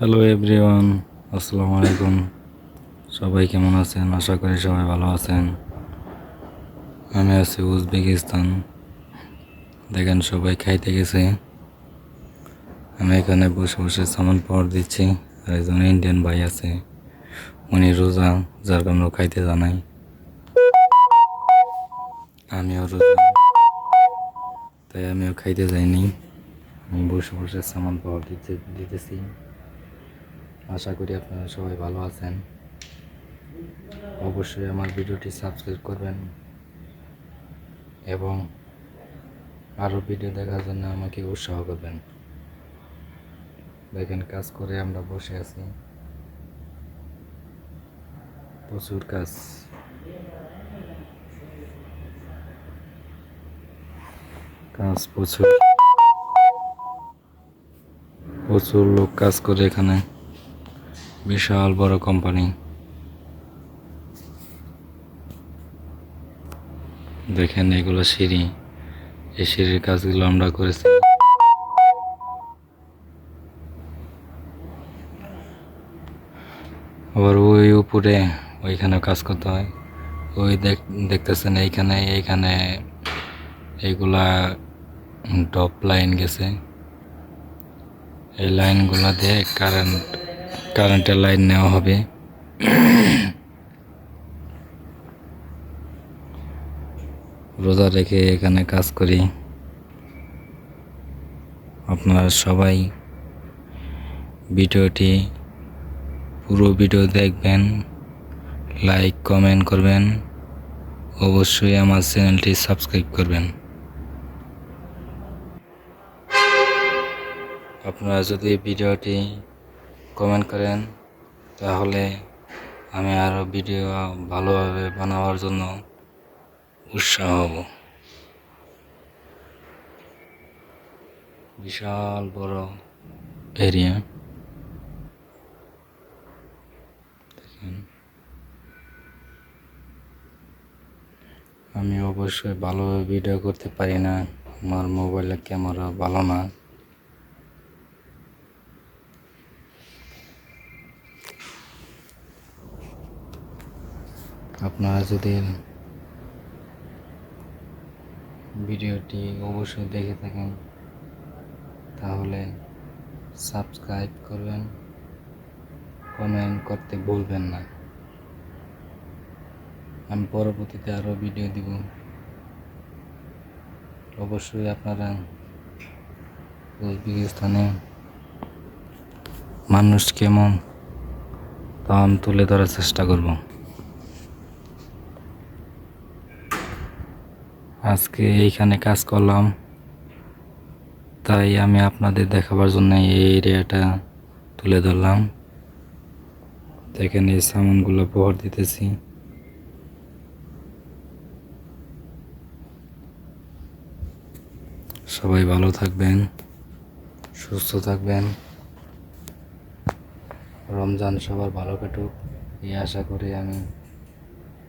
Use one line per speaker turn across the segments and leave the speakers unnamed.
Hello everyone আসসালামু আলাইকুম সবাই কেমন আছেন? আশা করি সবাই ভালো আছেন। আমি আছি উজবেকিস্তান। দেখেন, সবাই খাইতে গেছে। আমি এখানে বসে বসে সামান পাওয়ার দিচ্ছি। আর একজন ইন্ডিয়ান ভাই আছে। উনি রোজা, যার কারণে খাইতে জানাই আমিও রোজা। তাই আমিও খাইতে যাইনি। আমি বসে বসে সামান পাওয়ার দিতে দিতেছি। আশা করি আপনারা সবাই ভালো আছেন। অবশ্যই আমার ভিডিওটি সাবস্ক্রাইব করবেন এবং আরও ভিডিও দেখার জন্য আমাকে উৎসাহ করবেন। দেখেন, কাজ করে আমরা বসে আছি। প্রচুর কাজ। কাজ প্রচুর। প্রচুর লোক কাজ করে এখানে। বিশাল বড় কোম্পানি। দেখেন এগুলো সিঁড়ি। এই সিঁড়ির কাজগুলো আমরা করেছি। আবার ওই উপরে ওইখানে কাজ করতে হয়। ওই দেখ দেখতেছেন এইখানে এইখানে এইগুলা টপ লাইন গেছে। এই লাইনগুলো দিয়ে কারেন্ট কারেন্টের লাইন নেওয়া হবে। রোজা রেখে এখানে কাজ করি। আপনারা সবাই ভিডিওটি, পুরো ভিডিও দেখবেন, লাইক, কমেন্ট করবেন, অবশ্যই আমার চ্যানেলটি সাবস্ক্রাইব করবেন। আপনারা যদি ভিডিওটি কমেন্ট করেন, তাহলে আমি আরও ভিডিও ভালোভাবে বানাবার জন্য উৎসাহ হব। বিশাল বড় এরিয়া আমি অবশ্যই ভালোভাবে ভিডিও করতে পারি না, আমার মোবাইলের ক্যামেরা ভালো না। আপনারা যদি ভিডিওটি অবশ্যই দেখে থাকেন, তাহলে সাবস্ক্রাইব করবেন, কমেন্ট করতে ভুলবেন না। আমি পরবর্তীতে আরও ভিডিও দিব। অবশ্যই আপনারা উজবেকিস্তানে মানুষ কেমন, তা আমি তুলে ধরার চেষ্টা করব। আজকে এইখানে কাজ করলাম। তাই আমি আপনাদের দেখাবার জন্য এই এরিয়াটা তুলে ধরলাম। দেখেন, এই সামানগুলো পোহর দিতেছি। সবাই ভালো থাকবেন, সুস্থ থাকবেন। রমজান সবার ভালো কাটুক। এই আশা করে আমি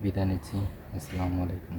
বিদায় নিচ্ছি। আসসালামু আলাইকুম।